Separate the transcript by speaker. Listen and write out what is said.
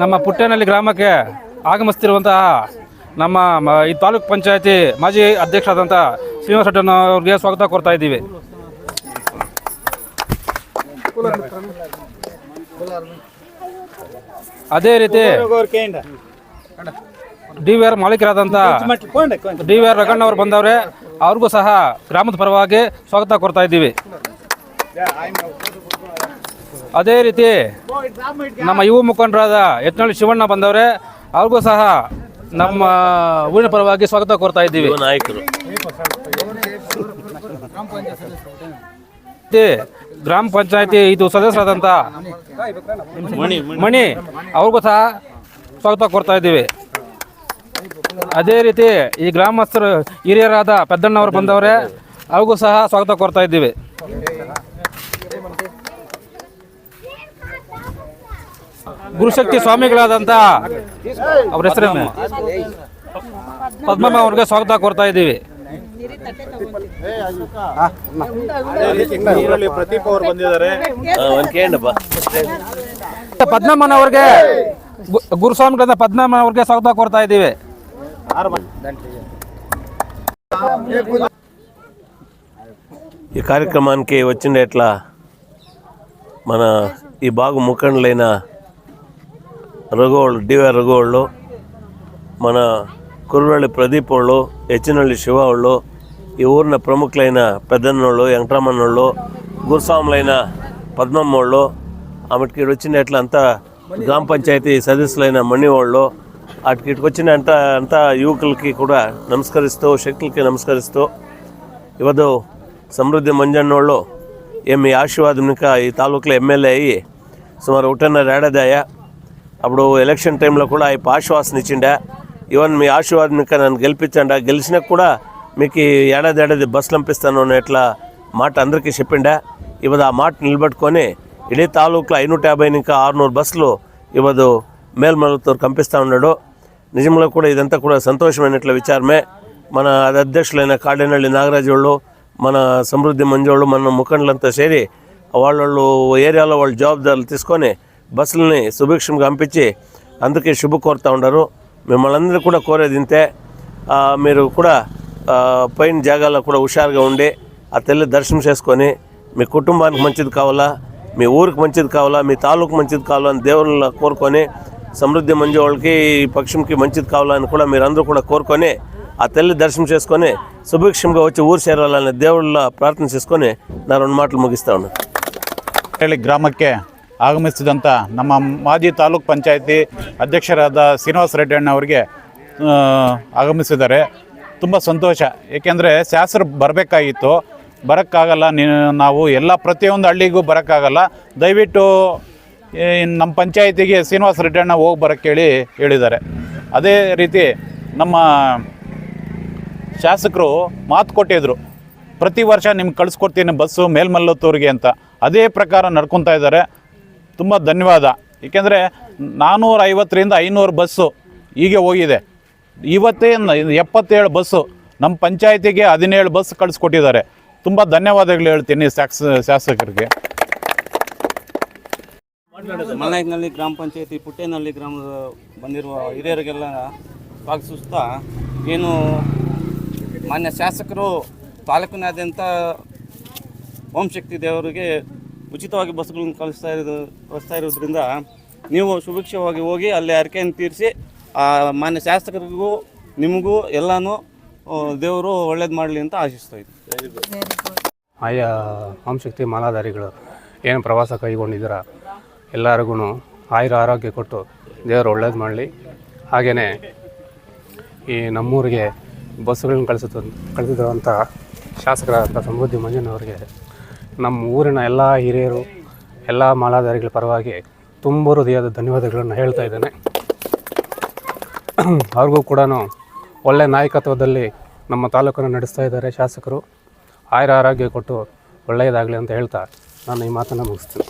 Speaker 1: ನಮ್ಮ ಪುಟ್ಟೇನಹಳ್ಳಿ ಗ್ರಾಮಕ್ಕೆ ಆಗಮಿಸ್ತಿರುವಂತಹ ನಮ್ಮ ಈ ತಾಲೂಕ್ ಪಂಚಾಯತಿ ಮಾಜಿ ಅಧ್ಯಕ್ಷರಾದಂಥ ಶ್ರೀನಿವಾಸ ರೆಡ್ಡಣ್ಣ ಅವ್ರಿಗೆ ಸ್ವಾಗತ ಕೊಡ್ತಾ ಇದ್ದೀವಿ. ಅದೇ ರೀತಿ ಡಿ ವಿ ಆರ್ ಮಾಲೀಕರಾದಂಥ ಡಿ ವಿ ಆರ್ ರಘಣ್ಣ ಅವರು ಬಂದವ್ರೆ ಅವ್ರಿಗೂ ಸಹ ಗ್ರಾಮದ ಪರವಾಗಿ ಸ್ವಾಗತ ಕೊಡ್ತಾ ಇದ್ದೀವಿ. ಅದೇ ರೀತಿ ನಮ್ಮ ಯುವ ಮುಖಂಡರಾದ ಯತ್ನಳ್ಳಿ ಶಿವಣ್ಣ ಬಂದವ್ರೆ ಅವ್ರಿಗೂ ಸಹ ನಮ್ಮ ಊರಿನ ಪರವಾಗಿ ಸ್ವಾಗತ ಕೋರ್ತಾ ಇದ್ದೀವಿ.
Speaker 2: ನಾಯಕರು.
Speaker 1: ಗ್ರಾಮ ಪಂಚಾಯತಿ ಇದು ಸದಸ್ಯರಾದಂಥ ಮಣಿ ಅವ್ರಿಗೂ ಸಹ ಸ್ವಾಗತ ಕೊಡ್ತಾ ಇದ್ದೀವಿ. ಅದೇ ರೀತಿ ಈ ಗ್ರಾಮಸ್ಥರು ಹಿರಿಯರಾದ ಪೆದ್ದಣ್ಣವರು ಬಂದವರೇ ಅವ್ರಿಗೂ ಸಹ ಸ್ವಾಗತ ಕೊಡ್ತಾ ಇದ್ದೀವಿ. ಗುರುಶಕ್ತಿ ಸ್ವಾಮಿಗಳಾದಂಥ ಅವ್ರ ಹೆಸರೇನು ಪದ್ಮಮ್ಮ ಅವ್ರಿಗೆ ಸ್ವಾಗತ ಕೊಡ್ತಾ ಇದ್ದೀವಿ
Speaker 3: ಪ್ರದೀಪ್ ಅವರು ಬಂದಿದ್ದಾರೆ
Speaker 2: ಒಂದು ಕೇಳಪ್ಪ
Speaker 1: ಪದ್ಮಮ್ಮನವ್ರಿಗೆ ಗು- ಗುರುಸ್ವಾಮಿಗಳಾದ ಪದ್ಮಮ್ಮನವ್ರಿಗೆ ಸ್ವಾಗತ ಕೊಡ್ತಾ ಇದ್ದೀವಿ
Speaker 2: ఈ కార్యక్రమానికి వచ్చిన ఎట్లా మన ఈ బాగు ముఖండ్లైన రఘువాళ్ళు డివై రఘువాళ్ళు మన కుర్రవల్లి ప్రదీప్ వాళ్ళు ఎచ్చినల్లి శివ వాళ్ళు ఈ ఊరిన ప్రముఖులైన పెద్దన్నోళ్ళు వెంకటరామన్నోళ్ళు గురుస్వాములైన పద్మమ్మ వాళ్ళు ఇట్లా అంతా గ్రామ పంచాయతీ సదస్సులైన మణివాళ్ళు ఇటు వచ్చిన అంత అంతా యువకులకి కూడా నమస్కరిస్తూ శక్తులకి నమస్కరిస్తూ ఇవదు సమృద్ధి మంజన్నోళ్ళు ఏమి ఆశీర్వాదం ఇంకా ఈ తాలూకులో ఎమ్మెల్యే అయ్యి సుమారు ఒకటిన్నర ఏడాది అప్పుడు ఎలక్షన్ టైంలో కూడా ఈ ఆశ్వాసన ఇచ్చిండా. ఈవెన్ మీ ఆశీర్వాదంక నన్ను గెలిపించండా. గెలిచినా కూడా మీకు ఈ ఏడాది ఏడాది బస్సులు పంపిస్తాను అనే ఎట్లా మాట అందరికీ చెప్పిండే. ఇవదు ఆ మాట నిలబెట్టుకొని ఇడే తాలూకులో ఐనూట యాభై ఇంకా ఆరునూరు బస్సులు ఇవదు మేల్మలతో కంపిస్తూ ఉన్నాడు. నిజంలో కూడా ఇదంతా కూడా సంతోషమైనట్ల విచారమే. మన అధ్యక్షులైన కాడేనల్లి నాగరాజోళ్ళు మన సమృద్ధి మంజోళ్ళు మన ముఖండ్లంతా చేరి వాళ్ళు ఏరియాలో వాళ్ళ జవాబుదారులు తీసుకొని బస్సులని సుభిక్షంగా పంపించి అందుకే శుభ కోరుతూ ఉండరు. మిమ్మల్ని అందరూ కూడా కోరేది ఇంతే. మీరు కూడా పైన జాగాల్లో కూడా హుషారుగా ఉండి ఆ తల్లి దర్శనం చేసుకొని మీ కుటుంబానికి మంచిది కావాలా మీ ఊరికి మంచిది కావాలా మీ తాలూకు మంచిది కావాలా అని దేవుళ్ళు కోరుకొని సమృద్ధి మంచి వాళ్ళకి పక్షంకి మంచిది కావాలని కూడా మీరందరూ కూడా కోరుకొని ఆ తల్లి దర్శనం చేసుకొని సుభిక్షంగా వచ్చి ఊరు చేరాలనే దేవుళ్ళ ప్రార్థన చేసుకొని నా రెండు మాటలు ముగిస్తా ఉన్నాను.
Speaker 3: గ్రామకే ಆಗಮಿಸಿದಂಥ ನಮ್ಮ ಮಾಜಿ ತಾಲೂಕ್ ಪಂಚಾಯತಿ ಅಧ್ಯಕ್ಷರಾದ ಶ್ರೀನಿವಾಸ ರೆಡ್ಡಿ ಅಣ್ಣ ಅವರಿಗೆ ಆಗಮಿಸಿದ್ದಾರೆ. ತುಂಬ ಸಂತೋಷ. ಏಕೆಂದರೆ ಶಾಸರು ಬರಬೇಕಾಗಿತ್ತು. ಬರೋಕ್ಕಾಗಲ್ಲ, ನೀ, ನಾವು ಎಲ್ಲ ಪ್ರತಿಯೊಂದು ಹಳ್ಳಿಗೂ ಬರೋಕ್ಕಾಗಲ್ಲ. ದಯವಿಟ್ಟು ನಮ್ಮ ಪಂಚಾಯತಿಗೆ ಶ್ರೀನಿವಾಸ ರೆಡ್ಡಿ ಅಣ್ಣ ಹೋಗಿ ಬರೋಕ್ಕೇಳಿ ಹೇಳಿದ್ದಾರೆ. ಅದೇ ರೀತಿ ನಮ್ಮ ಶಾಸಕರು ಮಾತು ಕೊಟ್ಟಿದ್ರು. ಪ್ರತಿ ವರ್ಷ ನಿಮ್ಗೆ ಕಳಿಸ್ಕೊಡ್ತೀನಿ ಬಸ್ಸು, ಮೇಲ್ಮಲ್ಲತ್ತೂರಿಗೆ ಅಂತ. ಅದೇ ಪ್ರಕಾರ ನಡ್ಕೊತಾ ಇದ್ದಾರೆ. ತುಂಬ ಧನ್ಯವಾದ. ಏಕೆಂದರೆ ನಾನ್ನೂರ ಐವತ್ತರಿಂದ ಐನೂರು ಬಸ್ಸು ಹೀಗೆ ಹೋಗಿದೆ. ಇವತ್ತೇ ಎಪ್ಪತ್ತೇಳು ಬಸ್ಸು ನಮ್ಮ ಪಂಚಾಯತಿಗೆ ಹದಿನೇಳು ಬಸ್ ಕಳಿಸ್ಕೊಟ್ಟಿದ್ದಾರೆ. ತುಂಬ ಧನ್ಯವಾದಗಳು ಹೇಳ್ತೀನಿ ಶಾಸ ಶಾಸಕರಿಗೆ.
Speaker 4: ಮಲ್ನಾಯ್ಕನಲ್ಲಿ ಗ್ರಾಮ ಪಂಚಾಯತಿ ಪುಟ್ಟೇನಹಳ್ಳಿ ಗ್ರಾಮದ ಬಂದಿರುವ ಹಿರಿಯರಿಗೆಲ್ಲ ಸ್ವಾಗತಿಸ್ತಾ ಏನು ಮಾನ್ಯ ಶಾಸಕರು, ತಾಲೂಕಿನಾದ್ಯಂತ ಓಂ ಶಕ್ತಿ ದೇವರಿಗೆ ಉಚಿತವಾಗಿ ಬಸ್ಗಳನ್ನು ಕಳಿಸ್ತಾ ಇರೋದು, ಕಳಿಸ್ತಾ ಇರೋದ್ರಿಂದ ನೀವು ಸುಭಿಕ್ಷವಾಗಿ ಹೋಗಿ ಅಲ್ಲಿ ಅರಿಕೆಯನ್ನು ತೀರಿಸಿ, ಆ ಮಾನ್ಯ ಶಾಸಕರಿಗೂ, ನಿಮಗೂ ಎಲ್ಲನೂ ದೇವರು ಒಳ್ಳೇದು ಮಾಡಲಿ ಅಂತ ಆಶಿಸ್ತಾ ಇದ್ದೀನಿ.
Speaker 5: ಆಯಾ ಹಂಶಕ್ತಿ ಮಾಲಾಧಾರಿಗಳು, ಏನು ಪ್ರವಾಸ ಕೈಗೊಂಡಿದ್ದೀರ? ಎಲ್ಲರಿಗೂ ಆಯುರ ಆರೋಗ್ಯ ಕೊಟ್ಟು ದೇವರು ಒಳ್ಳೇದು ಮಾಡಲಿ. ಹಾಗೆಯೇ ಈ ನಮ್ಮೂರಿಗೆ ಬಸ್ಗಳನ್ನು ಕಳಿಸುತ್ತ ಕಳಿಸಿದಂಥ ಶಾಸಕರಾದಂಥ ಸಮೃದ್ಧಿ ಮಂಜಣ್ಣವರಿಗೆ ನಮ್ಮ ಊರಿನ ಎಲ್ಲ ಹಿರಿಯರು, ಎಲ್ಲ ಮಾಲಾಧಾರಿಗಳ ಪರವಾಗಿ ತುಂಬ ಹೃದಯದ ಧನ್ಯವಾದಗಳನ್ನು ಹೇಳ್ತಾ ಇದ್ದೇನೆ. ಅವ್ರಿಗೂ ಕೂಡ ಒಳ್ಳೆ ನಾಯಕತ್ವದಲ್ಲಿ ನಮ್ಮ ತಾಲೂಕನ್ನು ನಡೆಸ್ತಾ ಇದ್ದಾರೆ ಶಾಸಕರು. ಆಯುರ ಆರೋಗ್ಯ ಕೊಟ್ಟು ಒಳ್ಳೆಯದಾಗಲಿ ಅಂತ ಹೇಳ್ತಾ ನಾನು ಈ ಮಾತನ್ನು ಮುಗಿಸ್ತೀನಿ.